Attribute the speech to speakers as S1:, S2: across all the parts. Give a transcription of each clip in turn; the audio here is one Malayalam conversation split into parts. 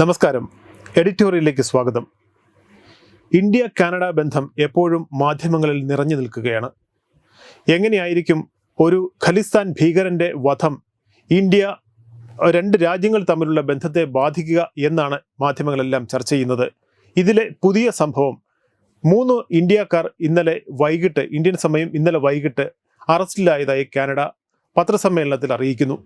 S1: നമസ്കാരം. എഡിറ്റോറിയലിലേക്ക് സ്വാഗതം. ഇന്ത്യ കാനഡ ബന്ധം എപ്പോഴും മാധ്യമങ്ങളിൽ നിറഞ്ഞു നിൽക്കുകയാണ്. എങ്ങനെയായിരിക്കും ഒരു ഖലിസ്ഥാൻ ഭീകരന്റെ വധം ഇന്ത്യ രണ്ട് രാജ്യങ്ങൾ തമ്മിലുള്ള ബന്ധത്തെ ബാധിക്കുക എന്നാണ് മാധ്യമങ്ങളെല്ലാം ചർച്ച ചെയ്യുന്നത്. ഇതിലെ പുതിയ സംഭവം മൂന്ന് ഇന്ത്യക്കാർ ഇന്നലെ വൈകിട്ട് ഇന്ത്യൻ സമയം ഇന്നലെ വൈകിട്ട് അറസ്റ്റിലായതായി കാനഡ പത്രസമ്മേളനത്തിൽ അറിയിക്കുന്നു.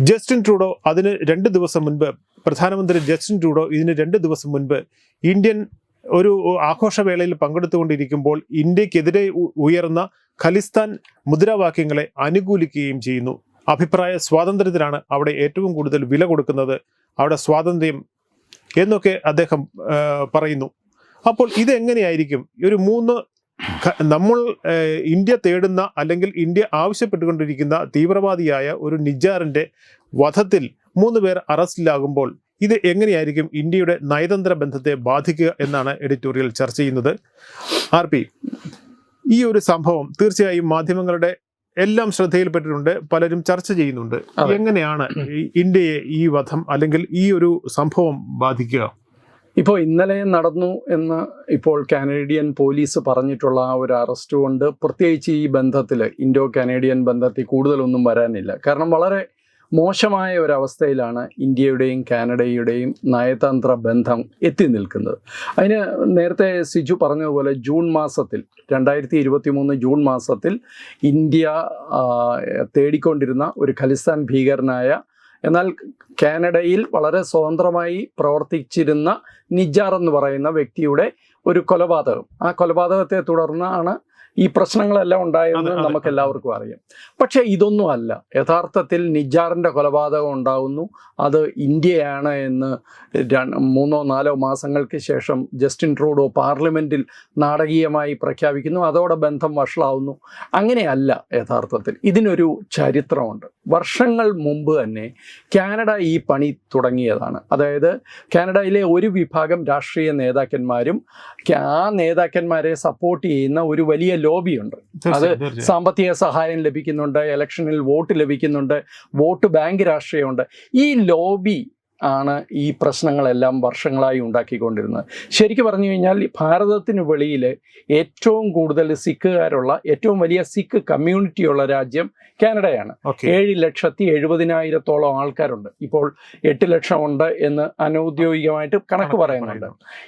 S1: ജസ്റ്റിൻ ട്രൂഡോ അതിന് രണ്ട് ദിവസം മുൻപ് പ്രധാനമന്ത്രി ജസ്റ്റിൻ ട്രൂഡോ ഇതിന് രണ്ട് ദിവസം മുൻപ് ഇന്ത്യൻ ഒരു ആഘോഷവേളയിൽ പങ്കെടുത്തുകൊണ്ടിരിക്കുമ്പോൾ ഇന്ത്യക്കെതിരെ ഉയർന്ന ഖലിസ്ഥാൻ മുദ്രാവാക്യങ്ങളെ അനുകൂലിക്കുകയും ചെയ്യുന്നു. അഭിപ്രായ സ്വാതന്ത്ര്യത്തിനാണ് അവിടെ ഏറ്റവും കൂടുതൽ വില കൊടുക്കുന്നത്. അവിടെ സ്വാതന്ത്ര്യം എന്നൊക്കെ അദ്ദേഹം പറയുന്നു. അപ്പോൾ ഇതെങ്ങനെയായിരിക്കും? ഒരു മൂന്ന് നമ്മൾ ഇന്ത്യ തേടുന്ന അല്ലെങ്കിൽ ഇന്ത്യ ആവശ്യപ്പെട്ടുകൊണ്ടിരിക്കുന്ന തീവ്രവാദിയായ ഒരു നിജാറിന്റെ വധത്തിൽ മൂന്ന് പേർ അറസ്റ്റിലാകുമ്പോൾ ഇത് എങ്ങനെയായിരിക്കും ഇന്ത്യയുടെ നയതന്ത്ര ബന്ധത്തെ ബാധിക്കുക എന്നാണ് എഡിറ്റോറിയൽ ചർച്ച ചെയ്യുന്നത്. ആർ പി ഈ ഒരു സംഭവം തീർച്ചയായും മാധ്യമങ്ങളുടെ എല്ലാം ശ്രദ്ധയിൽപ്പെട്ടിട്ടുണ്ട് പലരും ചർച്ച ചെയ്യുന്നുണ്ട്. എങ്ങനെയാണ് ഇന്ത്യയെ ഈ വധം അല്ലെങ്കിൽ ഈ ഒരു സംഭവം ബാധിക്കുക?
S2: ഇപ്പോൾ ഇന്നലെ നടന്നു എന്ന് ഇപ്പോൾ കാനേഡിയൻ പോലീസ് പറഞ്ഞിട്ടുള്ള ആ ഒരു അറസ്റ്റ് കൊണ്ട് പ്രത്യേകിച്ച് ഈ ബന്ധത്തിൽ ഇൻഡോ കാനേഡിയൻ ബന്ധത്തിൽ കൂടുതലൊന്നും വരാനില്ല. കാരണം വളരെ മോശമായ ഒരവസ്ഥയിലാണ് ഇന്ത്യയുടെയും കാനഡയുടെയും നയതന്ത്ര ബന്ധം എത്തി നിൽക്കുന്നത്. അതിന് നേരത്തെ സിജു പറഞ്ഞതുപോലെ ജൂൺ മാസത്തിൽ രണ്ടായിരത്തി ഇരുപത്തി മൂന്ന് ജൂൺ മാസത്തിൽ ഇന്ത്യ തേടിക്കൊണ്ടിരുന്ന ഒരു ഖലിസ്ഥാൻ ഭീകരനായ എന്നാൽ കാനഡയിൽ വളരെ സ്വതന്ത്രമായി പ്രവർത്തിച്ചിരുന്ന നിജാർ എന്ന് പറയുന്ന വ്യക്തിയുടെ ഒരു കൊലപാതകം. ആ കൊലപാതകത്തെ തുടർന്നാണ് ഈ പ്രശ്നങ്ങളെല്ലാം
S1: ഉണ്ടായെന്ന്.
S2: നമുക്ക് എല്ലാവർക്കും അറിയാം. പക്ഷേ ഇതൊന്നും അല്ല. യഥാർത്ഥത്തിൽ നിജാറിന്റെ കൊലപാതകം ഉണ്ടാവുന്നു. അത് ഇന്ത്യയാണ് എന്ന് മൂന്നോ നാലോ മാസങ്ങൾക്ക് ശേഷം ജസ്റ്റിൻ ട്രൂഡോ പാർലമെന്റിൽ നാടകീയമായി പ്രഖ്യാപിക്കുന്നു. അതോടെ ബന്ധം വഷളാവുന്നു. അങ്ങനെയല്ല യഥാർത്ഥത്തിൽ. ഇതിനൊരു ചരിത്രമുണ്ട്. വർഷങ്ങൾ മുമ്പ് തന്നെ കാനഡ ഈ പണി തുടങ്ങിയതാണ്. അതായത് കാനഡയിലെ ഒരു വിഭാഗം രാഷ്ട്രീയ നേതാക്കന്മാരും ആ നേതാക്കന്മാരെ സപ്പോർട്ട് ചെയ്യുന്ന ഒരു വലിയ ലോബിയുണ്ട്
S1: അത്.
S2: സാമ്പത്തിക സഹായം ലഭിക്കുന്നുണ്ട് ഇലക്ഷനിൽ വോട്ട് ലഭിക്കുന്നുണ്ട് വോട്ട് ബാങ്ക് രാഷ്ട്രീയമുണ്ട് ഈ ലോബി ആണ് ഈ പ്രശ്നങ്ങളെല്ലാം വർഷങ്ങളായി ഉണ്ടാക്കിക്കൊണ്ടിരുന്നത്. ശരിക്കും പറഞ്ഞു കഴിഞ്ഞാൽ ഭാരതത്തിന് വെളിയിൽ ഏറ്റവും കൂടുതൽ സിഖുകാരുള്ള ഏറ്റവും വലിയ സിഖ് കമ്മ്യൂണിറ്റിയുള്ള രാജ്യം കാനഡയാണ്. ഏഴ് ലക്ഷത്തി എഴുപതിനായിരത്തോളം ആൾക്കാരുണ്ട്. ഇപ്പോൾ എട്ട് ലക്ഷം ഉണ്ട് എന്ന് അനൗദ്യോഗികമായിട്ട് കണക്ക് പറയുന്നുണ്ട്.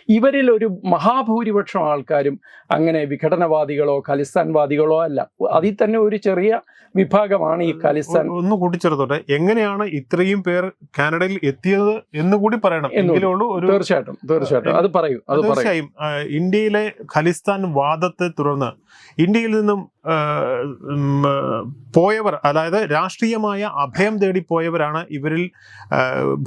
S2: ഇവരിൽ ഒരു മഹാഭൂരിപക്ഷം ആൾക്കാരും അങ്ങനെ വിഘടനവാദികളോ ഖലിസ്ഥാൻവാദികളോ അല്ല. അതിൽ തന്നെ ഒരു ചെറിയ വിഭാഗമാണ് ഈ ഖലിസ്ഥാൻ
S1: ഒന്ന് കൂട്ടിച്ചേർത്തോട്ടെ. എങ്ങനെയാണ് ഇത്രയും പേർ കാനഡയിൽ എത്തിയത് എന്ന് കൂടി പറയണം.
S2: എന്ന്
S1: എങ്കിലേ ഉള്ളൂ ഒരു
S2: തീർച്ചയായിട്ടും തീർച്ചയായിട്ടും. അത് പറയൂ അത്
S1: തീർച്ചയായും ഇന്ത്യയിലെ ഖലിസ്ഥാൻ വാദത്തെ തുടർന്ന് ഇന്ത്യയിൽ നിന്നും പോയവർ അതായത് രാഷ്ട്രീയമായ അഭയം തേടി പോയവരാണ് ഇവരിൽ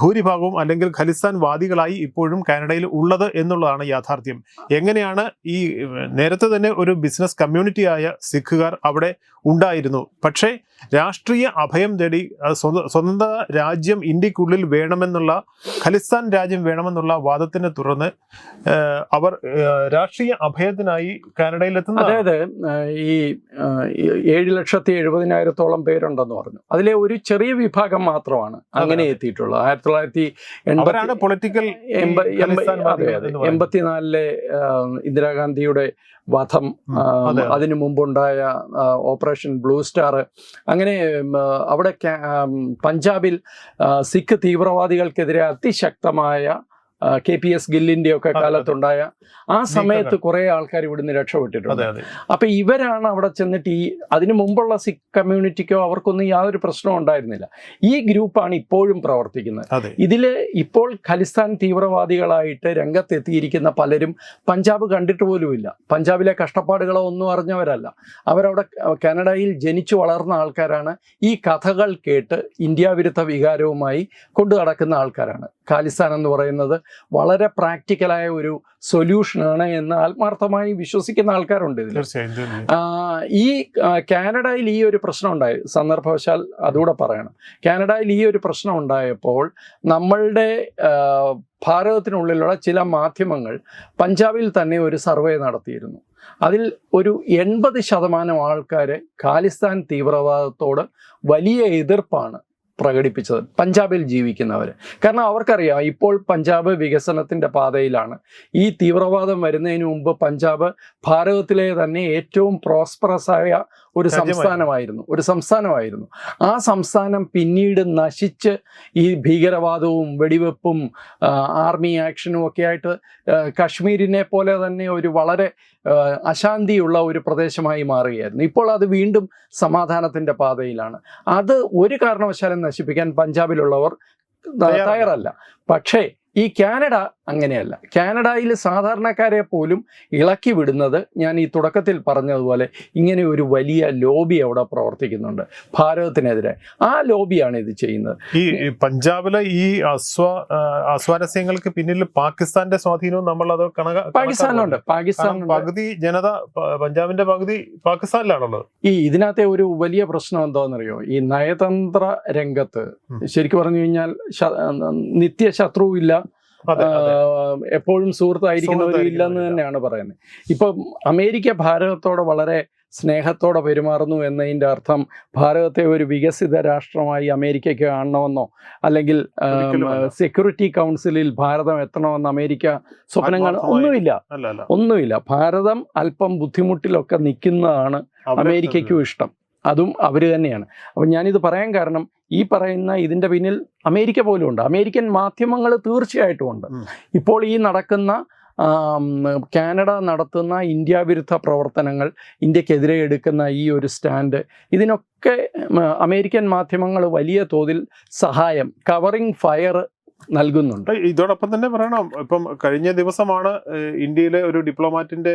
S1: ഭൂരിഭാഗവും അല്ലെങ്കിൽ ഖലിസ്ഥാൻ വാദികളായി ഇപ്പോഴും കാനഡയിൽ ഉള്ളത് എന്നുള്ളതാണ് യാഥാർത്ഥ്യം. എങ്ങനെയാണ് ഈ നേരത്തെ തന്നെ ഒരു ബിസിനസ് കമ്മ്യൂണിറ്റിയായ സിഖുകാർ അവിടെ ഉണ്ടായിരുന്നു. പക്ഷേ രാഷ്ട്രീയ അഭയം തേടി സ്വന്തം സ്വതന്ത്ര രാജ്യം ഇന്ത്യക്കുള്ളിൽ വേണമെന്നുള്ള ഖലിസ്ഥാൻ രാജ്യം വേണമെന്നുള്ള വാദത്തിനെ തുടർന്ന് അവർ രാഷ്ട്രീയ അഭയത്തിനായി കാനഡയിൽ എത്തുന്ന
S2: അതായത് ഈ ഏഴ് ലക്ഷത്തി എഴുപതിനായിരത്തോളം പേരുണ്ടെന്ന് പറഞ്ഞു. അതിലെ ഒരു ചെറിയ വിഭാഗം മാത്രമാണ് അങ്ങനെ എത്തിയിട്ടുള്ളത്. ആയിരത്തി തൊള്ളായിരത്തി
S1: എൺപത്തി പൊളിറ്റിക്കൽ
S2: എൺപത്തിനാലിലെ ഇന്ദിരാഗാന്ധിയുടെ വധം. അതിനു മുമ്പുണ്ടായ ഓപ്പറേഷൻ ബ്ലൂ സ്റ്റാർ അങ്ങനെ അവിടെ പഞ്ചാബിൽ സിഖ് തീവ്രവാദികൾക്കെതിരെ അതിശക്തമായ കെ പി എസ് ഗില്ലിന്റെ ഒക്കെ. കാലത്തുണ്ടായ ആ സമയത്ത് കുറെ ആൾക്കാർ ഇവിടുന്ന് രക്ഷപ്പെട്ടിട്ടുണ്ട്. അപ്പൊ ഇവരാണ് അവിടെ ചെന്നിട്ട് ഈ അതിനു മുമ്പുള്ള സിഖ് കമ്മ്യൂണിറ്റിക്കോ അവർക്കൊന്നും യാതൊരു പ്രശ്നവും ഉണ്ടായിരുന്നില്ല. ഈ ഗ്രൂപ്പാണ് ഇപ്പോഴും പ്രവർത്തിക്കുന്നത്.
S1: ഇതിൽ
S2: ഇതിൽ ഇപ്പോൾ ഖലിസ്ഥാൻ തീവ്രവാദികളായിട്ട് രംഗത്തെത്തിയിരിക്കുന്ന പലരും പഞ്ചാബ് കണ്ടിട്ട് പോലുമില്ല പഞ്ചാബിലെ കഷ്ടപ്പാടുകളോ ഒന്നും അറിഞ്ഞവരല്ല. അവരവിടെ കാനഡയിൽ ജനിച്ചു വളർന്ന ആൾക്കാരാണ്. ഈ കഥകൾ കേട്ട് ഇന്ത്യ വിരുദ്ധ വികാരവുമായി കൊണ്ടു നടക്കുന്ന ആൾക്കാരാണ്. ഖാലിസ്ഥാൻ എന്ന് പറയുന്നത് വളരെ പ്രാക്ടിക്കലായ ഒരു സൊല്യൂഷനാണ് എന്ന് ആത്മാർത്ഥമായി വിശ്വസിക്കുന്ന ആൾക്കാരുണ്ട് ഇതിൽ ഈ കാനഡയിൽ ഈ ഒരു പ്രശ്നം ഉണ്ടായി. സന്ദർഭവശാൽ അതുകൂടെ പറയണം. കാനഡയിൽ ഈ ഒരു പ്രശ്നം ഉണ്ടായപ്പോൾ നമ്മളുടെ ഭാരതത്തിനുള്ളിലുള്ള ചില മാധ്യമങ്ങൾ പഞ്ചാബിൽ തന്നെ ഒരു സർവേ നടത്തിയിരുന്നു. അതിൽ ഒരു എൺപത് ശതമാനം ആൾക്കാർ ഖാലിസ്ഥാൻ തീവ്രവാദത്തോട് വലിയ എതിർപ്പാണ്. പ്രകടിപ്പിച്ചത്. പഞ്ചാബിൽ ജീവിക്കുന്നവർ കാരണം അവർക്കറിയാം ഇപ്പോൾ പഞ്ചാബ് വികസനത്തിന്റെ പാതയിലാണ്. ഈ തീവ്രവാദം വരുന്നതിന് മുമ്പ് പഞ്ചാബ് ഭാരതത്തിലെ തന്നെ ഏറ്റവും പ്രോസ്പറസ് ആയ ഒരു. സംസ്ഥാനമായിരുന്നു. ഒരു സംസ്ഥാനമായിരുന്നു. ആ സംസ്ഥാനം പിന്നീട് നശിച്ച് ഈ ഭീകരവാദവും വെടിവെപ്പും ആർമി ആക്ഷനും ഒക്കെ ആയിട്ട് കശ്മീരിനെ പോലെ തന്നെ ഒരു വളരെ അശാന്തിയുള്ള ഒരു പ്രദേശമായി മാറുകയായിരുന്നു. ഇപ്പോൾ അത് വീണ്ടും സമാധാനത്തിന്റെ പാതയിലാണ്. അത് ഒരു കാരണവശാലും നശിപ്പിക്കാൻ പഞ്ചാബിലുള്ളവർ.
S1: തയ്യാറല്ല.
S2: പക്ഷേ ഈ കാനഡ അങ്ങനെയല്ല. കാനഡയിൽ സാധാരണക്കാരെ പോലും ഇളക്കി വിടുന്നത് ഞാൻ ഈ തുടക്കത്തിൽ പറഞ്ഞതുപോലെ ഇങ്ങനെ ഒരു വലിയ ലോബി അവിടെ പ്രവർത്തിക്കുന്നുണ്ട് ഭാരതത്തിനെതിരെ. ആ ലോബിയാണ് ഇത് ചെയ്യുന്നത്.
S1: ഈ പഞ്ചാബിലെ ഈ അസ്വ അസ്വാരസ്യങ്ങൾക്ക് പിന്നിൽ പാകിസ്ഥാന്റെ സ്വാധീനവും നമ്മൾ അത്
S2: പാകിസ്ഥാനുണ്ട് പാകിസ്ഥാൻ
S1: പകുതി ജനത പഞ്ചാബിന്റെ പകുതി പാകിസ്ഥാനിലാണുള്ളത്.
S2: ഈ ഇതിനകത്തെ ഒരു വലിയ പ്രശ്നം എന്താണെന്നറിയോ? ഈ നയതന്ത്ര രംഗത്ത്. ശരിക്കും പറഞ്ഞു കഴിഞ്ഞാൽ ശ- എപ്പോഴും സുഹൃത്തായിരിക്കുന്നവരും ഇല്ലെന്ന്
S1: സുഹൃത്തായിരിക്കുന്നവരില്ല.
S2: തന്നെയാണ് പറയുന്നത്. ഇപ്പം അമേരിക്ക ഭാരതത്തോട് വളരെ സ്നേഹത്തോടെ പെരുമാറുന്നു എന്നതിന്റെ അർത്ഥം ഭാരതത്തെ ഒരു വികസിത രാഷ്ട്രമായി അമേരിക്കയ്ക്ക് കാണണമെന്നോ അല്ലെങ്കിൽ സെക്യൂരിറ്റി കൗൺസിലിൽ ഭാരതം എത്തണമെന്ന് അമേരിക്ക
S1: സ്വപ്നങ്ങൾ
S2: ഒന്നുമില്ല. ഒന്നുമില്ല. ഭാരതം അല്പം ബുദ്ധിമുട്ടിലൊക്കെ നിൽക്കുന്നതാണ് അമേരിക്കയ്ക്കും ഇഷ്ടം. അതും അവർ തന്നെയാണ്. അപ്പം ഞാനിത് പറയാൻ കാരണം ഈ പറയുന്ന ഇതിന്റെ പിന്നിൽ അമേരിക്ക പോലും ഉണ്ട്. അമേരിക്കൻ മാധ്യമങ്ങൾ തീർച്ചയായിട്ടും ഉണ്ട്. ഇപ്പോൾ ഈ നടക്കുന്ന കാനഡ നടത്തുന്ന ഇന്ത്യ വിരുദ്ധ പ്രവർത്തനങ്ങൾ ഇന്ത്യക്കെതിരെ എടുക്കുന്ന ഈ ഒരു സ്റ്റാൻഡ് ഇതിനൊക്കെ അമേരിക്കൻ മാധ്യമങ്ങൾ വലിയ തോതിൽ സഹായം കവറിംഗ് ഫയർ നൽകുന്നുണ്ട്.
S1: ഇതോടൊപ്പം തന്നെ പറയണം ഇപ്പം കഴിഞ്ഞ ദിവസമാണ് ഇന്ത്യയിലെ ഒരു ഡിപ്ലോമാറ്റിന്റെ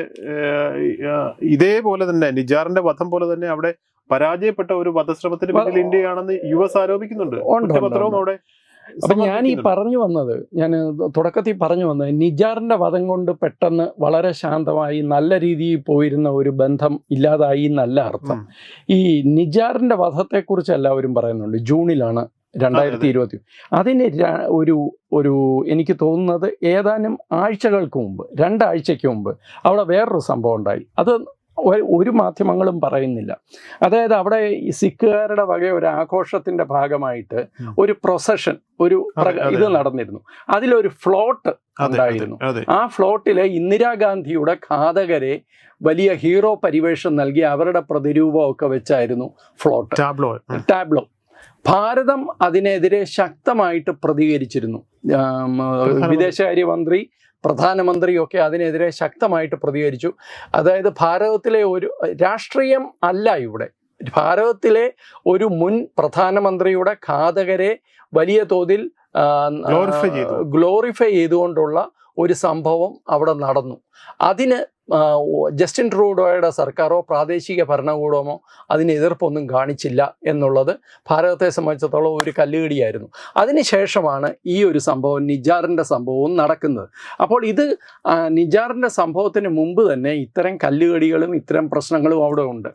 S1: ഇതേപോലെ തന്നെ നിജാറിന്റെ വധം പോലെ തന്നെ അവിടെ പരാജയപ്പെട്ട ഒരു വധശ്രമത്തിന് പിന്നിൽ ഇന്ത്യയാണെന്ന് യു എസ് ആരോപിക്കുന്നുണ്ട്. കുറ്റപത്രവും അവിടെ
S2: അപ്പൊ ഞാൻ ഈ പറഞ്ഞു വന്നത് ഞാൻ തുടക്കത്തിൽ പറഞ്ഞു വന്നത് നിജാറിന്റെ വധം കൊണ്ട് പെട്ടെന്ന് വളരെ ശാന്തമായി നല്ല രീതിയിൽ പോയിരുന്ന ഒരു ബന്ധം ഇല്ലാതായി എന്നല്ല അർത്ഥം. ഈ നിജാറിന്റെ വധത്തെക്കുറിച്ച് എല്ലാവരും പറയുന്നുണ്ട് ജൂണിലാണ് രണ്ടായിരത്തി ഇരുപത്തി അതിന് ഒരു ഒരു എനിക്ക് തോന്നുന്നത് ഏതാനും ആഴ്ചകൾക്ക് മുമ്പ് രണ്ടാഴ്ചയ്ക്ക് മുമ്പ് അവിടെ വേറൊരു സംഭവം ഉണ്ടായി. അത് ഒരു മാധ്യമങ്ങളും പറയുന്നില്ല. അതായത് അവിടെ സിഖുകാരുടെ വക ഒരു ആഘോഷത്തിന്റെ ഭാഗമായിട്ട് ഒരു പ്രൊസഷൻ ഒരു ഇത് നടന്നിരുന്നു. അതിലൊരു ഫ്ലോട്ട് ഉണ്ടായിരുന്നു. ആ ഫ്ലോട്ടിലെ ഇന്ദിരാഗാന്ധിയുടെ ഘാതകരെ വലിയ ഹീറോ പരിവേഷം നൽകി അവരുടെ പ്രതിരൂപമൊക്കെ വെച്ചായിരുന്നു ഫ്ലോട്ട്
S1: ടാബ്ലോ
S2: ടാബ്ലോ ഭാരതം അതിനെതിരെ ശക്തമായിട്ട് പ്രതികരിച്ചിരുന്നു. വിദേശകാര്യ
S1: മന്ത്രി
S2: വിദേശകാര്യമന്ത്രി പ്രധാനമന്ത്രിയൊക്കെ അതിനെതിരെ ശക്തമായിട്ട് പ്രതികരിച്ചു. അതായത് ഭാരതത്തിലെ ഒരു രാഷ്ട്രീയം അല്ല ഇവിടെ. ഭാരതത്തിലെ ഒരു മുൻ പ്രധാനമന്ത്രിയുടെ ഘാതകരെ വലിയ തോതിൽ. ഗ്ലോറിഫൈ ചെയ്തുകൊണ്ടുള്ള ഒരു സംഭവം അവിടെ നടന്നു. അതിന് ജസ്റ്റിൻ ട്രൂഡോയുടെ സർക്കാരോ പ്രാദേശിക ഭരണകൂടമോ അതിന് എതിർപ്പൊന്നും കാണിച്ചില്ല എന്നുള്ളത് ഭാരതത്തെ സംബന്ധിച്ചിടത്തോളം ഒരു കല്ലുകടിയായിരുന്നു. അതിനുശേഷമാണ് ഈ ഒരു സംഭവം നിജാറിന്റെ സംഭവവും നടക്കുന്നത്. അപ്പോൾ ഇത് നിജാറിന്റെ സംഭവത്തിന് മുമ്പ് തന്നെ ഇത്തരം കല്ലുകടികളും ഇത്തരം പ്രശ്നങ്ങളും അവിടെ ഉണ്ട്.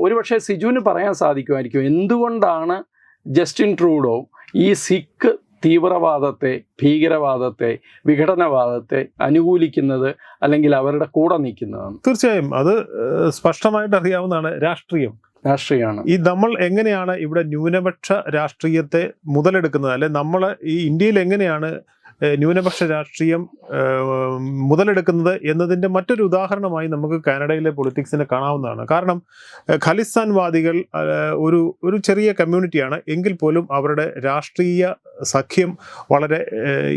S2: ഒരുപക്ഷെ സിജുവിന് പറയാൻ സാധിക്കുമായിരിക്കും എന്തുകൊണ്ടാണ് ജസ്റ്റിൻ ട്രൂഡോ ഈ സിഖ് തീവ്രവാദത്തെ ഭീകരവാദത്തെ വിഘടനവാദത്തെ അനുകൂലിക്കുന്നത് അല്ലെങ്കിൽ അവരുടെ കൂടെ നിൽക്കുന്നതാണ്.
S1: തീർച്ചയായും അത് സ്പഷ്ടമായിട്ട് അറിയാവുന്നതാണ് രാഷ്ട്രീയം.
S2: രാഷ്ട്രീയമാണ്.
S1: ഈ നമ്മൾ എങ്ങനെയാണ് ഇവിടെ ന്യൂനപക്ഷ രാഷ്ട്രീയത്തെ മുതലെടുക്കുന്നത്? അല്ലെ നമ്മൾ ഈ ഇന്ത്യയിൽ എങ്ങനെയാണ് ന്യൂനപക്ഷ രാഷ്ട്രീയം മുതലെടുക്കുന്നത് എന്നതിന്റെ മറ്റൊരു ഉദാഹരണമായി നമുക്ക് കാനഡയിലെ പൊളിറ്റിക്സിനെ കാണാവുന്നതാണ്. കാരണം ഖലിസ്ഥാൻവാദികൾ ഒരു ഒരു ചെറിയ കമ്മ്യൂണിറ്റിയാണ് എങ്കിൽ പോലും അവരുടെ രാഷ്ട്രീയ സഖ്യം വളരെ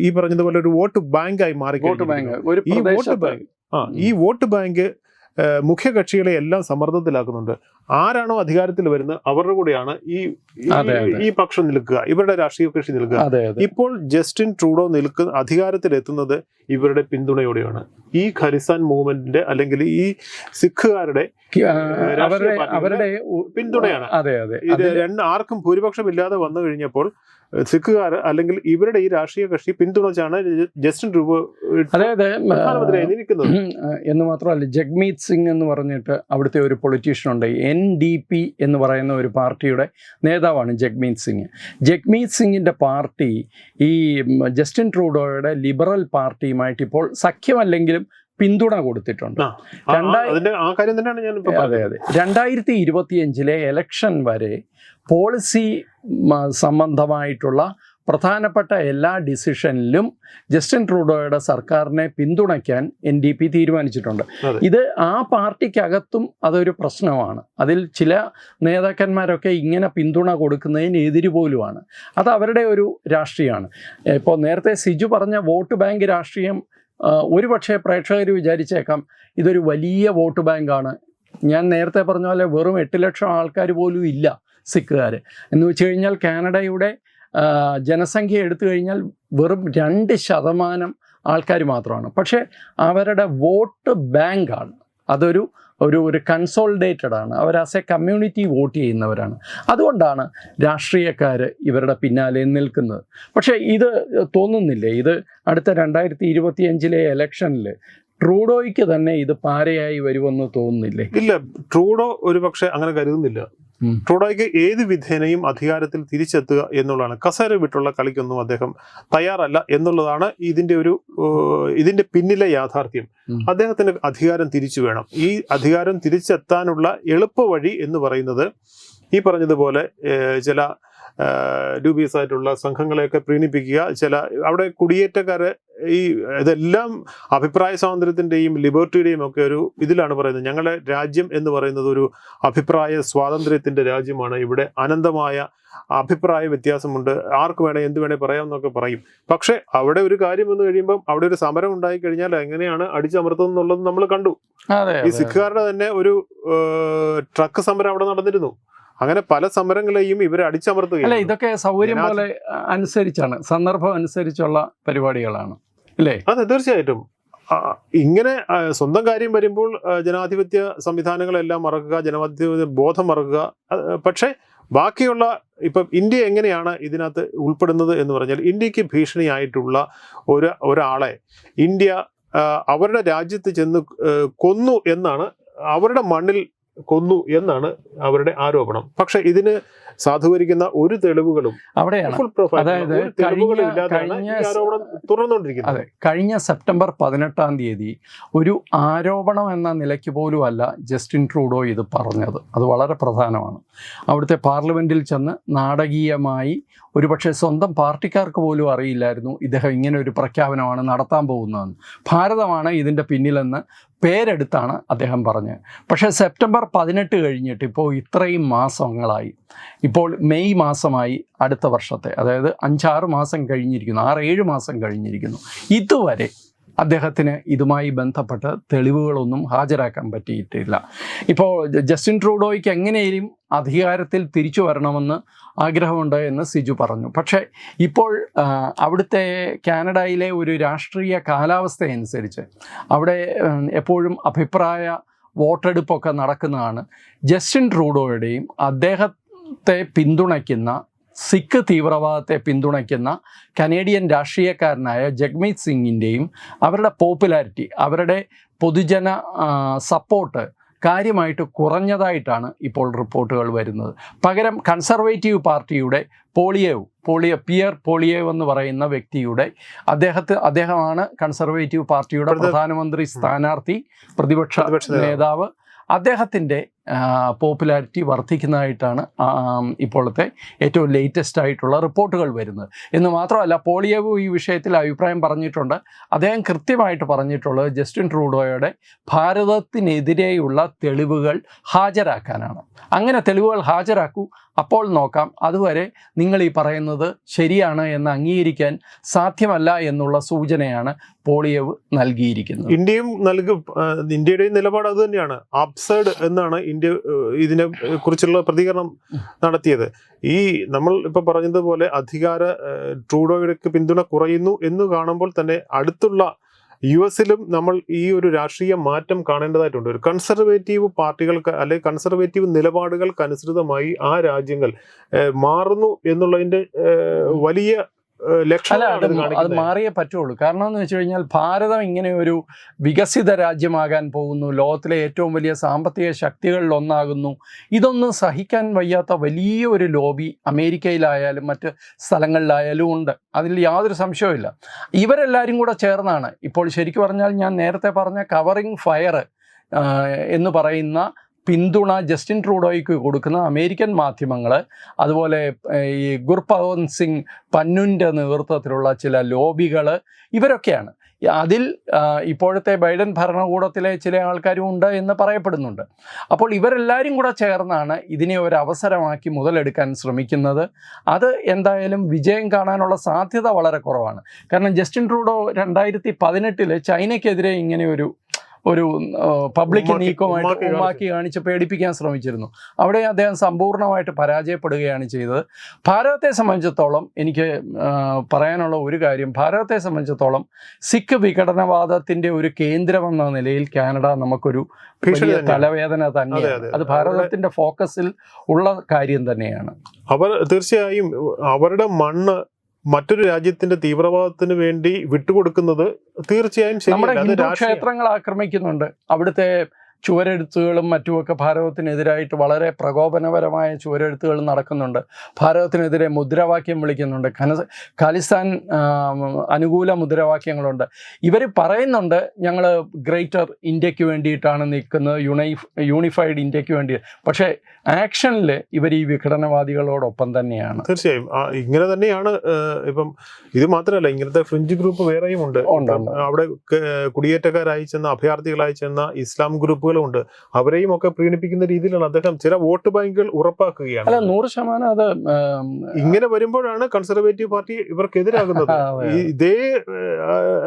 S1: ഈ പറഞ്ഞതുപോലെ ഒരു വോട്ട് ബാങ്കായി മാറി ഈ വോട്ട് ബാങ്ക് ആ ഈ വോട്ട് ബാങ്ക് മുഖ്യ മുഖ്യകക്ഷികളെ എല്ലാം സമ്മർദ്ദത്തിലാക്കുന്നുണ്ട്. ആരാണോ അധികാരത്തിൽ വരുന്നത് അവരുടെ കൂടെയാണ് ഈ ഈ- പക്ഷം നിൽക്കുക ഇവരുടെ രാഷ്ട്രീയ കക്ഷി നിൽക്കുക. ഇപ്പോൾ ജസ്റ്റിൻ ട്രൂഡോ നിൽക്കുന്ന അധികാരത്തിൽ എത്തുന്നത് ഇവരുടെ പിന്തുണയോടെയാണ്. ഈ ഖരിസാൻ മൂവ്മെന്റിന്റെ അല്ലെങ്കിൽ ഈ സിഖുകാരുടെ
S2: അവരുടെ
S1: പിന്തുണയാണ്.
S2: അതെ അതെ.
S1: ഇത് രണ്ട് ആർക്കും ഭൂരിപക്ഷം ഇല്ലാതെ വന്നു കഴിഞ്ഞപ്പോൾ സിഖുകാർ അല്ലെങ്കിൽ ഇവരുടെ ഈ രാഷ്ട്രീയ കക്ഷി പിന്തുണച്ചാണ് ജസ്റ്റിൻ ട്രൂഡോ
S2: അതായത്
S1: പ്രധാനമന്ത്രിയായി നിൽക്കുന്നത്.
S2: എന്ന് മാത്രമല്ല ജഗ്മീത് സിംഗ് എന്ന് പറഞ്ഞിട്ട് അവിടുത്തെ ഒരു പൊളിറ്റീഷ്യൻ ഉണ്ട്. എൻ ഡി പി എന്ന് പറയുന്ന ഒരു പാർട്ടിയുടെ നേതാവാണ് ജഗ്മീത് സിംഗ്. ജഗ്മീത് സിംഗിന്റെ പാർട്ടി ഈ ജസ്റ്റിൻ ട്രൂഡോയുടെ ലിബറൽ പാർട്ടിയുമായിട്ട് ഇപ്പോൾ സഖ്യമല്ലെങ്കിലും പിന്തുണ കൊടുത്തിട്ടുണ്ട്. അതെ അതെ രണ്ടായിരത്തി ഇരുപത്തിയഞ്ചിലെ എലക്ഷൻ വരെ പോളിസി സംബന്ധമായിട്ടുള്ള പ്രധാനപ്പെട്ട എല്ലാ ഡിസിഷനിലും ജസ്റ്റിൻ ട്രൂഡോയുടെ സർക്കാരിനെ പിന്തുണയ്ക്കാൻ എൻ ഡി പി തീരുമാനിച്ചിട്ടുണ്ട്. ഇത് ആ പാർട്ടിക്കകത്തും അതൊരു പ്രശ്നമാണ്. അതിൽ ചില നേതാക്കന്മാരൊക്കെ ഇങ്ങനെ പിന്തുണ കൊടുക്കുന്നതിന് എതിര് പോലുമാണ്. അത് അവരുടെ ഒരു രാഷ്ട്രീയമാണ്. ഇപ്പോൾ നേരത്തെ സിജു പറഞ്ഞ വോട്ട് ബാങ്ക് രാഷ്ട്രീയം ഒരുപക്ഷെ പ്രേക്ഷകർ വിചാരിച്ചേക്കാം ഇതൊരു വലിയ വോട്ട് ബാങ്കാണ്. ഞാൻ നേരത്തെ പറഞ്ഞ പോലെ വെറും എട്ട് ലക്ഷം ആൾക്കാർ പോലും ഇല്ല സിഖുകാർ എന്ന് വെച്ച് കഴിഞ്ഞാൽ കാനഡയുടെ ജനസംഖ്യ എടുത്തു കഴിഞ്ഞാൽ വെറും രണ്ട് ശതമാനം ആൾക്കാർ മാത്രമാണ്. പക്ഷേ അവരുടെ വോട്ട് ബാങ്കാണ് അതൊരു ഒരു ഒരു കൺസോൾഡേറ്റഡ് ആണ്. അവർ ആസ് എ കമ്മ്യൂണിറ്റി വോട്ട് ചെയ്യുന്നവരാണ്. അതുകൊണ്ടാണ് രാഷ്ട്രീയക്കാർ ഇവരുടെ പിന്നാലെ നിൽക്കുന്നത്. പക്ഷേ ഇത് തോന്നുന്നില്ലേ? ഇത് അടുത്ത രണ്ടായിരത്തി ഇരുപത്തി അഞ്ചിലെ ഇലക്ഷനിൽ ട്രൂഡോയ്ക്ക് തന്നെ ഇത് പാരയായി വരുമെന്ന് തോന്നുന്നില്ലേ?
S1: ഇല്ല ട്രൂഡോ ഒരു പക്ഷേ അങ്ങനെ കരുതുന്നില്ല. ട്രൂഡോയ്ക്ക് ഏത് വിധേനയും അധികാരത്തിൽ തിരിച്ചെത്തുക എന്നുള്ളതാണ്. കസേര വിട്ടുള്ള കളിക്കൊന്നും അദ്ദേഹം തയ്യാറല്ല എന്നുള്ളതാണ് ഇതിന്റെ ഒരു ഇതിന്റെ പിന്നിലെ യാഥാർത്ഥ്യം. അദ്ദേഹത്തിന് അധികാരം തിരിച്ചു വേണം. ഈ അധികാരം തിരിച്ചെത്താനുള്ള എളുപ്പ വഴി എന്ന് പറയുന്നത് ഈ പറഞ്ഞതുപോലെ ചില ഡ്യൂബിയസ് ആയിട്ടുള്ള സംഘങ്ങളെയൊക്കെ പ്രീണിപ്പിക്കുക ചില അവിടെ കുടിയേറ്റക്കാരെ ഈ ഇതെല്ലാം അഭിപ്രായ സ്വാതന്ത്ര്യത്തിന്റെയും ലിബർട്ടിയുടെയും ഒക്കെ ഒരു ഇതിലാണ് പറയുന്നത്. ഞങ്ങളുടെ രാജ്യം എന്ന് പറയുന്നത് ഒരു അഭിപ്രായ സ്വാതന്ത്ര്യത്തിന്റെ രാജ്യമാണ്. ഇവിടെ അനന്തമായ അഭിപ്രായ വ്യത്യാസമുണ്ട്. ആർക്ക് വേണേ എന്ത് വേണേ പറയാമെന്നൊക്കെ പറയും. പക്ഷേ അവിടെ ഒരു കാര്യം വന്നു കഴിയുമ്പം അവിടെ ഒരു സമരം ഉണ്ടായി കഴിഞ്ഞാൽ എങ്ങനെയാണ് അടിച്ചമർത്തുന്നത് എന്നുള്ളത് നമ്മൾ കണ്ടു. ഈ സിഖുകാരുടെ തന്നെ ഒരു ട്രക്ക് സമരം അവിടെ നടന്നിരുന്നു. അങ്ങനെ പല സമരങ്ങളെയും ഇവരെ
S2: അല്ല
S1: അടിച്ചമർത്തുകയാണ്
S2: ഇതൊക്കെ സൗകര്യം പോലെ അനുസരിച്ചാണ് സന്ദർഭം അനുസരിച്ചുള്ള പരിപാടികളാണ്. അല്ലേ?
S1: അതെ തീർച്ചയായിട്ടും. ഇങ്ങനെ സ്വന്തം കാര്യം വരുമ്പോൾ ജനാധിപത്യ സംവിധാനങ്ങളെല്ലാം മറക്കുക ജനാധിപത്യ ബോധം മറക്കുക പക്ഷേ ബാക്കിയുള്ള ഇപ്പം ഇന്ത്യ എങ്ങനെയാണ് ഇതിനകത്ത് ഉൾപ്പെടുന്നത് എന്ന് പറഞ്ഞാൽ ഇന്ത്യയ്ക്ക് ഭീഷണിയായിട്ടുള്ള ഒരു ഒരാളെ ഇന്ത്യ അവരുടെ രാജ്യത്ത് ചെന്ന് കൊന്നു എന്നാണ് അവരുടെ മണ്ണിൽ കൊന്നു എന്നാണ് അവരുടെ ആരോപണം. പക്ഷെ ഇതിന് സാധൂകരിക്കുന്ന ഒരു തെളിവുകളും
S2: അതായത്
S1: ആരോപണം തുടർന്നുകൊണ്ടിരിക്കുന്നത്.
S2: അതെ കഴിഞ്ഞ സെപ്റ്റംബർ പതിനെട്ടാം തീയതി ഒരു ആരോപണം എന്ന നിലയ്ക്ക് പോലും അല്ല ജസ്റ്റിൻ ട്രൂഡോ ഇത് പറഞ്ഞത്. അത് വളരെ പ്രധാനമാണ്. അവിടുത്തെ പാർലമെന്റിൽ ചെന്ന് നാടകീയമായി ഒരുപക്ഷെ സ്വന്തം പാർട്ടിക്കാർക്ക് പോലും അറിയില്ലായിരുന്നു ഇദ്ദേഹം ഇങ്ങനെ ഒരു പ്രഖ്യാപനമാണ് നടത്താൻ പോകുന്നതെന്ന്. ഭാരതമാണ് ഇതിന്റെ പിന്നിലെന്ന് പേരെടുത്താണ് അദ്ദേഹം പറഞ്ഞത്. പക്ഷേ സെപ്റ്റംബർ പതിനെട്ട് കഴിഞ്ഞിട്ട് ഇപ്പോൾ ഇത്രയും മാസങ്ങളായി. ഇപ്പോൾ മെയ് മാസമായി അടുത്ത വർഷത്തെ അതായത് അഞ്ചാറ് മാസം കഴിഞ്ഞിരിക്കുന്നു ആറ് ഏഴ് മാസം കഴിഞ്ഞിരിക്കുന്നു. ഇതുവരെ അദ്ദേഹത്തിന് ഇതുമായി ബന്ധപ്പെട്ട് തെളിവുകളൊന്നും ഹാജരാക്കാൻ പറ്റിയിട്ടില്ല. ഇപ്പോൾ ജസ്റ്റിൻ ട്രൂഡോയ്ക്ക് എങ്ങനെയും അധികാരത്തിൽ തിരിച്ചു വരണമെന്ന് ആഗ്രഹമുണ്ട് എന്ന് സിജു പറഞ്ഞു. പക്ഷേ ഇപ്പോൾ അവിടുത്തെ കാനഡയിലെ ഒരു രാഷ്ട്രീയ കാലാവസ്ഥ അനുസരിച്ച് അവിടെ എപ്പോഴും അഭിപ്രായ വോട്ടെടുപ്പൊക്കെ നടക്കുന്നതാണ് ജസ്റ്റിൻ ട്രൂഡോയുടെയും അദ്ദേഹത്തെ പിന്തുണയ്ക്കുന്ന സിഖ് തീവ്രവാദത്തെ പിന്തുണയ്ക്കുന്ന കനേഡിയൻ രാഷ്ട്രീയക്കാരനായ ജഗ്മീത് സിംഗിന്റെയും അവരുടെ പോപ്പുലാരിറ്റി അവരുടെ പൊതുജന സപ്പോർട്ട് കാര്യമായിട്ട് കുറഞ്ഞതായിട്ടാണ് ഇപ്പോൾ റിപ്പോർട്ടുകൾ വരുന്നത്. പകരം കൺസർവേറ്റീവ് പാർട്ടിയുടെ പോളിയേവ് പോളിയ പിയർ പോളിയേവ് എന്ന് പറയുന്ന വ്യക്തിയുടെ അദ്ദേഹത്തെ അദ്ദേഹമാണ് കൺസർവേറ്റീവ് പാർട്ടിയുടെ പ്രധാനമന്ത്രി സ്ഥാനാർത്ഥി പ്രതിപക്ഷ.
S1: നേതാവ്.
S2: അദ്ദേഹത്തിന്റെ പോപ്പുലാരിറ്റി വർദ്ധിക്കുന്നതായിട്ടാണ് ഇപ്പോഴത്തെ ഏറ്റവും ലേറ്റസ്റ്റ് ആയിട്ടുള്ള റിപ്പോർട്ടുകൾ വരുന്നത്. എന്ന് മാത്രമല്ല പോളിയോ ഈ വിഷയത്തിൽ അഭിപ്രായം പറഞ്ഞിട്ടുണ്ട്. അദ്ദേഹം കൃത്യമായിട്ട് പറഞ്ഞിട്ടുള്ളത് ജസ്റ്റിൻ ട്രൂഡോയുടെ ഭാരതത്തിനെതിരെയുള്ള തെളിവുകൾ ഹാജരാക്കാനാണ്. അങ്ങനെ തെളിവുകൾ ഹാജരാക്കൂ. അപ്പോൾ നോക്കാം അതുവരെ നിങ്ങൾ ഈ പറയുന്നത് ശരിയാണ് എന്ന് അംഗീകരിക്കാൻ സാധ്യമല്ല എന്നുള്ള സൂചനയാണ് പോളിയവ് നൽകിയിരിക്കുന്നത്.
S1: ഇന്ത്യയും നൽകും ഇന്ത്യയുടെയും നിലപാട് അത് തന്നെയാണ്. അബ്സേർഡ് എന്നാണ് ഇന്ത്യ ഇതിനെ കുറിച്ചുള്ള പ്രതികരണം നടത്തിയത്. ഈ നമ്മൾ ഇപ്പൊ പറഞ്ഞതുപോലെ അധികാര ട്രൂഡോയുടെ പിന്തുണ കുറയുന്നു എന്ന് കാണുമ്പോൾ തന്നെ അടുത്തുള്ള യു എസിലും നമ്മൾ ഈ ഒരു രാഷ്ട്രീയ മാറ്റം കാണേണ്ടതായിട്ടുണ്ട്. ഒരു കൺസർവേറ്റീവ് പാർട്ടികൾക്ക് അല്ലെങ്കിൽ കൺസർവേറ്റീവ് നിലപാടുകൾക്ക് അനുസൃതമായി ആ രാജ്യങ്ങൾ മാറുന്നു എന്നുള്ളതിന്റെ വലിയ
S2: അത് മാറിയേ പറ്റുള്ളൂ. കാരണം എന്ന് വെച്ച് കഴിഞ്ഞാൽ ഭാരതം ഇങ്ങനെ ഒരു വികസിത രാജ്യമാകാൻ പോകുന്നു. ലോകത്തിലെ ഏറ്റവും വലിയ സാമ്പത്തിക ശക്തികളിൽ ഒന്നാകുന്നു. ഇതൊന്നും സഹിക്കാൻ വയ്യാത്ത വലിയ ഒരു ലോബി അമേരിക്കയിലായാലും മറ്റ് സ്ഥലങ്ങളിലായാലും ഉണ്ട്. അതിൽ യാതൊരു സംശയവുമില്ല. ഇവരെല്ലാവരും കൂടെ ചേർന്നാണ്. ഇപ്പോൾ ശരിക്കും പറഞ്ഞാൽ ഞാൻ നേരത്തെ പറഞ്ഞ കവറിങ് ഫയർ എന്ന് പറയുന്ന പിന്തുണ ജസ്റ്റിൻ ട്രൂഡോയ്ക്ക് കൊടുക്കുന്ന അമേരിക്കൻ മാധ്യമങ്ങൾ അതുപോലെ ഈ ഗുർപവൻ സിംഗ് പന്നുന്റെ നേതൃത്വത്തിലുള്ള ചില ലോബികൾ ഇവരൊക്കെയാണ്. അതിൽ ഇപ്പോഴത്തെ ബൈഡൻ ഭരണകൂടത്തിലെ ചില ആൾക്കാരും ഉണ്ട് എന്ന് പറയപ്പെടുന്നുണ്ട്. അപ്പോൾ ഇവരെല്ലാവരും കൂടെ ചേർന്നാണ് ഇതിനെ ഒരു അവസരമാക്കി മുതലെടുക്കാൻ ശ്രമിക്കുന്നത്. അത് എന്തായാലും വിജയം കാണാനുള്ള സാധ്യത വളരെ കുറവാണ്. കാരണം ജസ്റ്റിൻ ട്രൂഡോ രണ്ടായിരത്തി പതിനെട്ടിൽ ചൈനയ്ക്കെതിരെ ഇങ്ങനെ ഒരു ഒരു പബ്ലിക് നീക്കമായിട്ട്
S1: ഉമ്മാക്കി
S2: കാണിച്ച്. പേടിപ്പിക്കാൻ ശ്രമിച്ചിരുന്നു. അവിടെ അദ്ദേഹം സമ്പൂർണമായിട്ട് പരാജയപ്പെടുകയാണ് ചെയ്തത്. ഭാരതത്തെ സംബന്ധിച്ചിടത്തോളം എനിക്ക് പറയാനുള്ള ഒരു കാര്യം ഭാരതത്തെ സംബന്ധിച്ചിടത്തോളം സിഖ് വിഘടനവാദത്തിന്റെ ഒരു കേന്ദ്രമെന്ന നിലയിൽ കാനഡ നമുക്കൊരു
S1: ഭീഷണി
S2: വലിയ തലവേദന തന്നെയാണ്.
S1: അത്
S2: ഭാരതത്തിന്റെ ഫോക്കസിൽ ഉള്ള കാര്യം തന്നെയാണ്.
S1: അവർ തീർച്ചയായും അവരുടെ മണ്ണ് മറ്റൊരു രാജ്യത്തിന്റെ തീവ്രവാദത്തിന് വേണ്ടി വിട്ടുകൊടുക്കുന്നത് തീർച്ചയായും
S2: നമ്മുടെ ഹിന്ദു ക്ഷേത്രങ്ങൾ ആക്രമിക്കുന്നുണ്ട്. അവിടുത്തെ ചുവരെഴുത്തുകളും മറ്റുമൊക്കെ ഭാരതത്തിനെതിരായിട്ട് വളരെ പ്രകോപനപരമായ ചുവരെഴുത്തുകൾ നടക്കുന്നുണ്ട്. ഭാരതത്തിനെതിരെ മുദ്രാവാക്യം വിളിക്കുന്നുണ്ട്. ഖന ഖാലിസ്ഥാൻ അനുകൂല മുദ്രാവാക്യങ്ങളുണ്ട്. ഇവർ പറയുന്നുണ്ട് ഞങ്ങൾ ഗ്രേറ്റർ ഇന്ത്യയ്ക്ക് വേണ്ടിയിട്ടാണ് നിൽക്കുന്നത് യുണൈഫ് യൂണിഫൈഡ് ഇന്ത്യയ്ക്ക് വേണ്ടി പക്ഷേ ആക്ഷനിൽ ഇവർ ഈ വിഘടനവാദികളോടൊപ്പം തന്നെയാണ്.
S1: തീർച്ചയായും. ഇങ്ങനെ തന്നെയാണ് ഇപ്പം ഇത് മാത്രമല്ല ഇങ്ങനത്തെ ഫ്രഞ്ച് ഗ്രൂപ്പ് വേറെയും ഉണ്ട്. അവിടെ കുടിയേറ്റക്കാരായി ചെന്ന അഭയാർത്ഥികളായി ചെന്ന ഇസ്ലാം ഗ്രൂപ്പുകളും ഉണ്ട് അവരെയും ഒക്കെ പ്രീണിപ്പിക്കുന്ന രീതിയിലാണ് അദ്ദേഹം ചില വോട്ട് ബാങ്കുകൾ
S2: അല്ല
S1: ഉറപ്പാക്കുകയാണ്
S2: നൂറ് ശതമാനം അത്
S1: ഇങ്ങനെ വരുമ്പോഴാണ് കൺസർവേറ്റീവ് പാർട്ടി ഇവർക്കെതിരാകുന്നത്. ഇതേ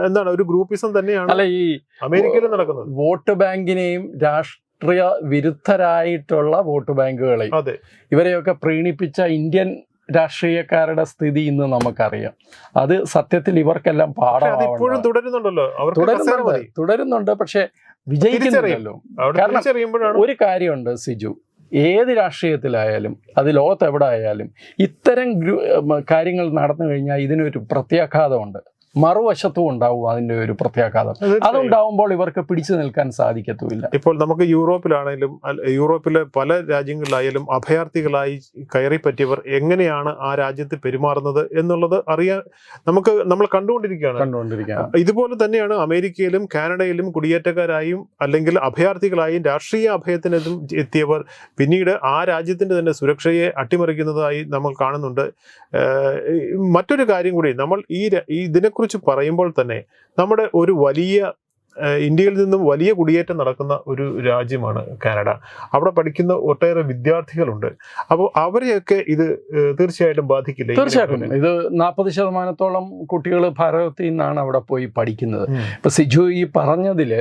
S1: എന്താണ് ഒരു ഗ്രൂപ്പിസം തന്നെയാണ്
S2: അല്ല ഈ
S1: അമേരിക്കയിൽ നടക്കുന്നത്.
S2: വോട്ട് ബാങ്കിനെയും രാഷ്ട്രീയ വിരുദ്ധരായിട്ടുള്ള വോട്ട്
S1: ബാങ്കുകളെ
S2: ഇവരെയൊക്കെ പ്രീണിപ്പിച്ച ഇന്ത്യൻ രാഷ്ട്രീയക്കാരുടെ സ്ഥിതി ഇന്ന് നമുക്കറിയാം. അത് സത്യത്തിൽ ഇവർക്കെല്ലാം പാഠമാവണം
S1: തുടരുന്നുണ്ടല്ലോ.
S2: തുടരുന്നുണ്ട് തുടരുന്നുണ്ട്. പക്ഷെ വിജയിക്കുന്നില്ലല്ലോ. കാരണം ഒരു കാര്യമുണ്ട് സിജു. ഏത് രാഷ്ട്രീയത്തിലായാലും അത് ലോകത്ത് എവിടെ ആയാലും ഇത്തരം കാര്യങ്ങൾ നടന്നു കഴിഞ്ഞാൽ ഇതിനൊരു പ്രത്യാഘാതമുണ്ട്. മറുവശത്തും ഉണ്ടാവും അതിന്റെ ഒരു പ്രത്യാഘാതം. അതുണ്ടാവുമ്പോൾ ഇവർക്ക് പിടിച്ചു നിൽക്കാൻ സാധിക്കത്തുമില്ല.
S1: ഇപ്പോൾ നമുക്ക് യൂറോപ്പിലാണെങ്കിലും യൂറോപ്പിലെ പല രാജ്യങ്ങളിലായാലും അഭയാർത്ഥികളായി കയറി പറ്റിയവർ എങ്ങനെയാണ് ആ രാജ്യത്ത് പെരുമാറുന്നത് എന്നുള്ളത് അറിയാൻ നമുക്ക് നമ്മൾ കണ്ടുകൊണ്ടിരിക്കുകയാണ്.
S2: കണ്ടുകൊണ്ടിരിക്കുകയാണ്.
S1: ഇതുപോലെ തന്നെയാണ് അമേരിക്കയിലും കാനഡയിലും കുടിയേറ്റക്കാരായും അല്ലെങ്കിൽ അഭയാർത്ഥികളായും രാഷ്ട്രീയ അഭയത്തിനെതും എത്തിയവർ പിന്നീട് ആ രാജ്യത്തിന്റെ തന്നെ സുരക്ഷയെ അട്ടിമറിക്കുന്നതായി നമ്മൾ കാണുന്നുണ്ട്. മറ്റൊരു കാര്യം കൂടി നമ്മൾ ഈ ര- ഇതിനെക്കുറിച്ച് പറയുമ്പോൾ തന്നെ നമ്മുടെ ഒരു വലിയ ഇന്ത്യയിൽ നിന്നും വലിയ കുടിയേറ്റം നടക്കുന്ന ഒരു രാജ്യമാണ് കാനഡ. അവിടെ പഠിക്കുന്ന ഒട്ടേറെ വിദ്യാർത്ഥികളുണ്ട്. അപ്പോൾ അവരെയൊക്കെ ഇത് തീർച്ചയായിട്ടും ബാധിക്കില്ല.
S2: തീർച്ചയായിട്ടും. ഇത് നാൽപ്പത് ശതമാനത്തോളം കുട്ടികൾ ഭാരതത്തിൽ നിന്നാണ് അവിടെ പോയി പഠിക്കുന്നത്. ഇപ്പൊ സിജു ഈ പറഞ്ഞതിൽ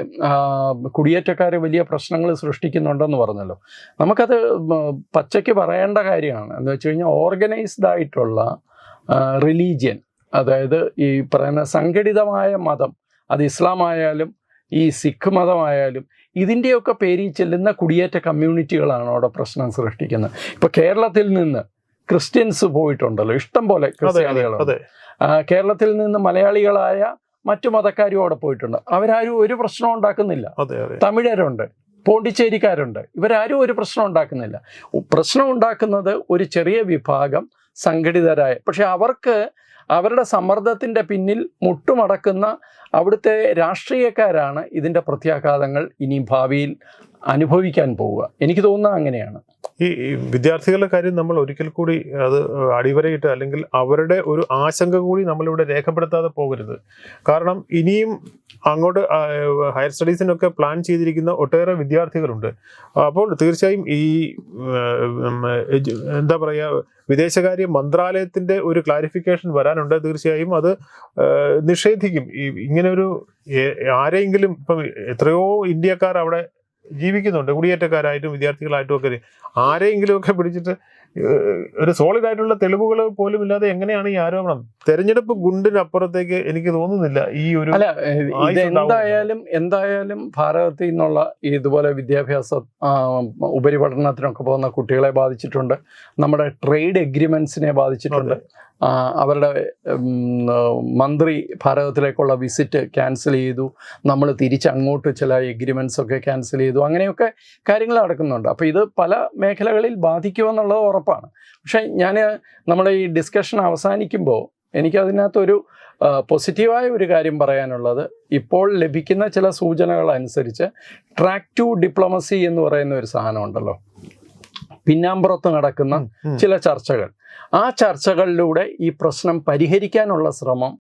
S2: കുടിയേറ്റക്കാർ വലിയ പ്രശ്നങ്ങൾ സൃഷ്ടിക്കുന്നുണ്ടെന്ന് പറഞ്ഞല്ലോ. നമുക്കത് പച്ചയ്ക്ക് പറയേണ്ട കാര്യമാണ്. എന്ന് വെച്ച് കഴിഞ്ഞാൽ ഓർഗനൈസ്ഡ് ആയിട്ടുള്ള റിലീജിയൻ അതായത് ഈ പറയുന്ന സംഘടിതമായ മതം അത് ഇസ്ലാമായാലും ഈ സിഖ് മതമായാലും ഇതിന്റെയൊക്കെ പേരിൽ ചെല്ലുന്ന കുടിയേറ്റ കമ്മ്യൂണിറ്റികളാണ് അവിടെ പ്രശ്നം സൃഷ്ടിക്കുന്നത്. ഇപ്പൊ കേരളത്തിൽ നിന്ന് ക്രിസ്ത്യൻസ് പോയിട്ടുണ്ടല്ലോ ഇഷ്ടം പോലെ ക്രിസ്ത്യാനികളുണ്ട് കേരളത്തിൽ നിന്ന് മലയാളികളായ മറ്റു മതക്കാരും അവിടെ പോയിട്ടുണ്ട്. അവരാരും ഒരു പ്രശ്നം ഉണ്ടാക്കുന്നില്ല. തമിഴരുണ്ട് പോണ്ടിച്ചേരിക്കാരുണ്ട്. ഇവരാരും ഒരു പ്രശ്നം ഉണ്ടാക്കുന്നില്ല. പ്രശ്നം ഉണ്ടാക്കുന്നത് ഒരു ചെറിയ വിഭാഗം സംഘടിതരായ പക്ഷെ അവർക്ക് അവരുടെ സമ്മർദ്ദത്തിന്റെ പിന്നിൽ മുട്ടുമടക്കുന്ന അവിടുത്തെ രാഷ്ട്രീയക്കാരാണ് ഇതിന്റെ പ്രത്യാഘാതങ്ങൾ ഇനി ഭാവിയിൽ. അനുഭവിക്കാൻ പോവുക. എനിക്ക് തോന്നുന്നത് അങ്ങനെയാണ്.
S1: ഈ വിദ്യാർത്ഥികളുടെ കാര്യം നമ്മൾ ഒരിക്കൽ കൂടി അത് അടിവരയിട്ട് അല്ലെങ്കിൽ അവരുടെ ഒരു ആശങ്ക കൂടി നമ്മളിവിടെ രേഖപ്പെടുത്താതെ പോകരുത്. കാരണം ഇനിയും അങ്ങോട്ട് ഹയർ സ്റ്റഡീസിനൊക്കെ പ്ലാൻ ചെയ്തിരിക്കുന്ന ഒട്ടേറെ വിദ്യാർത്ഥികളുണ്ട്. അപ്പോൾ തീർച്ചയായും ഈ എന്താ പറയുക വിദേശകാര്യ മന്ത്രാലയത്തിന്റെ ഒരു ക്ലാരിഫിക്കേഷൻ വരാനുണ്ട്. തീർച്ചയായും അത് നിഷേധിക്കും. ഈ ഇങ്ങനെ ഒരു ആരെങ്കിലും ഇപ്പം എത്രയോ ഇന്ത്യക്കാർ അവിടെ ജീവിക്കുന്നുണ്ട്. കുടിയേറ്റക്കാരായിട്ടും വിദ്യാർത്ഥികളായിട്ടും ഒക്കെ ആരെങ്കിലും ഒക്കെ പിടിച്ചിട്ട് ഒരു സോളിഡ് ആയിട്ടുള്ള തെളിവുകൾ പോലും ഇല്ലാതെ എങ്ങനെയാണ് ഈ ആരോപണം? തെരഞ്ഞെടുപ്പ് ഗുണ്ടിനപ്പുറത്തേക്ക് എനിക്ക് തോന്നുന്നില്ല ഈ ഒരു.
S2: എന്തായാലും എന്തായാലും ഭാരതത്തിൽ നിന്നുള്ള ഇതുപോലെ വിദ്യാഭ്യാസ ഉപരിപഠനത്തിനൊക്കെ പോകുന്ന കുട്ടികളെ ബാധിച്ചിട്ടുണ്ട്. നമ്മുടെ ട്രേഡ് എഗ്രിമെന്റ്സിനെ ബാധിച്ചിട്ടുണ്ട്. അവരുടെ മന്ത്രി ഭാരതത്തിലേക്കുള്ള വിസിറ്റ് ക്യാൻസൽ ചെയ്തു. നമ്മൾ തിരിച്ചങ്ങോട്ട് ചില എഗ്രിമെന്റ്സ് ഒക്കെ ക്യാൻസൽ ചെയ്തു. അങ്ങനെയൊക്കെ കാര്യങ്ങൾ നടക്കുന്നുണ്ട്. അപ്പോൾ ഇത് പല മേഖലകളിൽ ബാധിക്കുമെന്നുള്ളത് ഉറപ്പാണ്. പക്ഷേ ഞാൻ നമ്മുടെ ഈ ഡിസ്കഷൻ അവസാനിക്കുമ്പോൾ എനിക്കതിനകത്തൊരു പോസിറ്റീവായ ഒരു കാര്യം പറയാനുള്ളത്. ഇപ്പോൾ ലഭിക്കുന്ന ചില സൂചനകൾ അനുസരിച്ച് ട്രാക്ക് ടു ഡിപ്ലോമസി എന്ന് പറയുന്ന ഒരു സാധനം ഉണ്ടല്ലോ പിന്നാമ്പുറത്ത് നടക്കുന്ന ചില ചർച്ചകൾ. ആ ചർച്ചകളിലൂടെ ഈ പ്രശ്നം പരിഹരിക്കാനുള്ള ശ്രമം